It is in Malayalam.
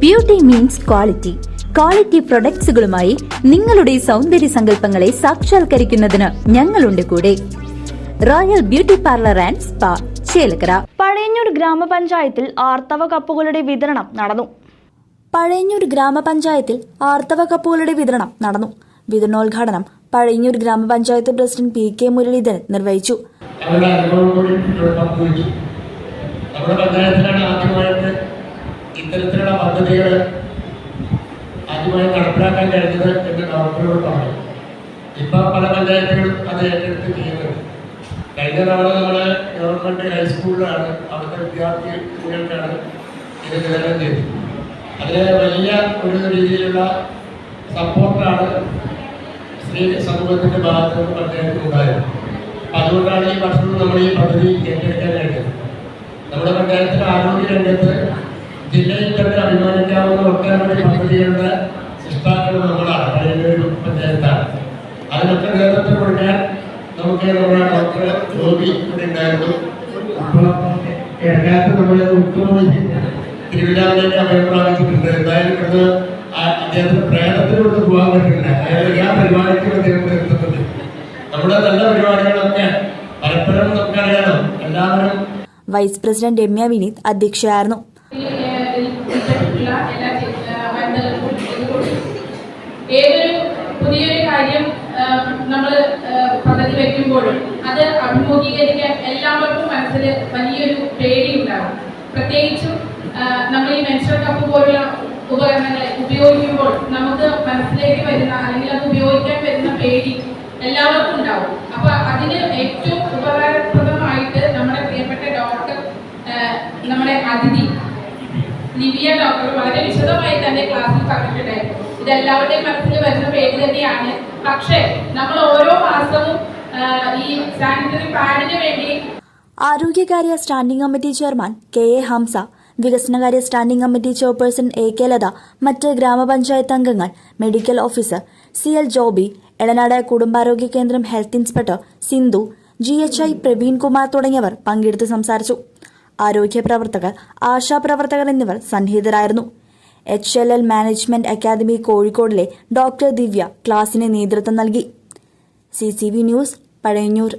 ബ്യൂട്ടി മീൻസ് ക്വാളിറ്റി ക്വാളിറ്റി പ്രൊഡക്ട്സുകളുമായി നിങ്ങളുടെ സൗന്ദര്യ സങ്കല്പങ്ങളെ സാക്ഷാത്കരിക്കുന്നതിന് ഞങ്ങളുണ്ട് കൂടെ. Royal beauty parlour and spa Chelakkara. Pazhayannur ഗ്രാമപഞ്ചായത്തിൽ ആർത്തവ കപ്പുകളുടെ വിതരണം നടന്നു. പഴയന്നൂർ ഗ്രാമപഞ്ചായത്തിൽ ആർത്തവ കപ്പുകളുടെ വിതരണം നടന്നു. വിതരണോദ്ഘാടനം പഴയന്നൂർ ഗ്രാമപഞ്ചായത്ത് പ്രസിഡന്റ് പി കെ മുരളീധരൻ നിർവഹിച്ചു. നമ്മുടെ പഞ്ചായത്തിലാണ് ആദ്യമായിട്ട് ഇത്തരത്തിലുള്ള പദ്ധതികൾ ആദ്യമായി നടപ്പിലാക്കാൻ കഴിഞ്ഞത് എന്ന് ഡോക്ടറോട് പറഞ്ഞു. ഇപ്പൊ പല പഞ്ചായത്തുകളും അത് ഏറ്റെടുത്ത് ചെയ്യുന്നുണ്ട് കഴിഞ്ഞ തവണ നമ്മുടെ ഗവൺമെന്റ് ഹൈസ്കൂളിലാണ് അവിടുത്തെ വിദ്യാർത്ഥികൾക്കാണ് ഇത് വിതരണം ചെയ്തത്. അതിന് വലിയ ഒരു രീതിയിലുള്ള സപ്പോർട്ടാണ് സ്ത്രീ സമൂഹത്തിന്റെ ഭാഗത്ത് നിന്ന് പഞ്ചായത്തിൽ ഉണ്ടായത് അതുകൊണ്ടാണ് ഈ വർഷം നമ്മൾ ഈ പദ്ധതി ഏറ്റെടുക്കാൻ കഴിഞ്ഞത്. നമ്മുടെ പഞ്ചായത്തിലെ ആരോഗ്യ രംഗത്ത് ജില്ലയിൽ തന്നെ അഭിമാനിക്കാവുന്ന ഒട്ടനവധി പദ്ധതികളുടെ സൃഷ്ടാക്കൾ നമ്മളാണ്. പഴയൊരു പഞ്ചായത്താണ്. അതിനൊക്കെ നേതൃത്വം കൊടുക്കാൻ നമുക്ക് നമ്മുടെ ഡോക്ടർ ജോബി ഇവിടെ ഉണ്ടായിരുന്നു. അപ്പോൾ ഇടക്കാലത്ത് തിരുവിതാംകൂറിലേക്ക് പ്രാപിച്ചിട്ടുണ്ട് എന്തായാലും ഇന്ന് അദ്ദേഹത്തിന് പ്രേതത്തിലോട്ട് പോകാൻ പറ്റില്ല. അയാൾ എല്ലാ പരിപാടിക്കും അദ്ദേഹം നമ്മുടെ നല്ല പരിപാടികളൊക്കെ പരസ്പരം നമുക്കറിയണം എല്ലാവരും വൈസ് പ്രസിഡന്റ് രമ്യ വിനീത് അധ്യക്ഷയായിരുന്നു. ഏതൊരു പുതിയൊരു കാര്യം നമ്മൾ പദ്ധതി വയ്ക്കുമ്പോഴും അത് അഭിമുഖീകരിക്കാൻ എല്ലാവർക്കും മനസ്സിൽ വലിയൊരു പേടിയുണ്ടാകും പ്രത്യേകിച്ചും നമ്മൾ ഈ മെൻസ്ട്രൽ കപ്പ് പോലുള്ള ഉപകരണങ്ങളെ ഉപയോഗിക്കുമ്പോൾ നമുക്ക് മനസ്സിലേക്ക് വരുന്ന അല്ലെങ്കിൽ അത് ഉപയോഗിക്കാൻ വരുന്ന പേടി എല്ലാവർക്കും ഉണ്ടാവും. അപ്പൊ അതിന് ഏറ്റവും ഉപകാരപ്രദമായിട്ട് നമ്മുടെ പ്രിയപ്പെട്ട ഡോക്ടർ നമ്മുടെ അതിഥി ലിവിയ ഡോക്ടർ വളരെ വിശദമായി തന്നെ ക്ലാസ്സിൽ പറഞ്ഞിട്ടുണ്ടായിരുന്നു. ഇതെല്ലാവരുടെയും മനസ്സിൽ വരുന്ന പേര് തന്നെയാണ്. പക്ഷേ നമ്മൾ ഓരോ മാസവും ഈ സാനിറ്ററി പാഡിന് വേണ്ടി ആരോഗ്യകാര്യ standing committee chairman K A Hamsa വികസനകാര്യ standing committee chairperson A K Latha മറ്റ് ഗ്രാമപഞ്ചായത്ത് അംഗങ്ങൾ medical officer C L Joby Elanad കുടുംബാരോഗ്യ കേന്ദ്രം health inspector Sindhu G H I Praveen Kumar തുടങ്ങിയവർ പങ്കെടുത്ത് സംസാരിച്ചു. ആരോഗ്യ പ്രവർത്തകർ ആശാപ്രവർത്തകർ എന്നിവർ സന്നിഹിതരായിരുന്നു. H L L management academy കോഴിക്കോടിലെ doctor Divya ക്ലാസിന് നേതൃത്വം നൽകി. C C V news Pazhayannur.